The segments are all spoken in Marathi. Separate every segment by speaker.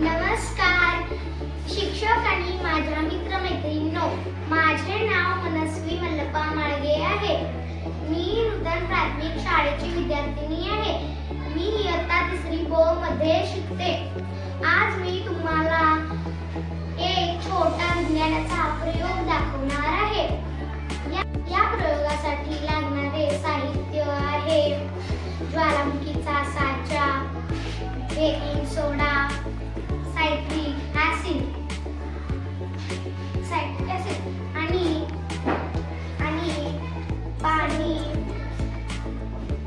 Speaker 1: नमस्कार. शिक्षक आणि माझ्या मित्रमैत्रिणींनो माझे नाव मनस्वी मल्लप्पा माळगे आहे. मी नूतन प्राथमिक शाळेची विद्यार्थिनी आहे. मी इयत्ता तिसरी बो मध्ये शिकते. आज baking soda citric acid. Citric acid. आणि आणि पाणी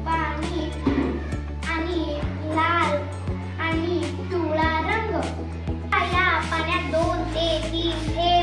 Speaker 1: पाणी आणि लाल आणि पिवळा रंग. या पाण्यात दोन ते तीन हे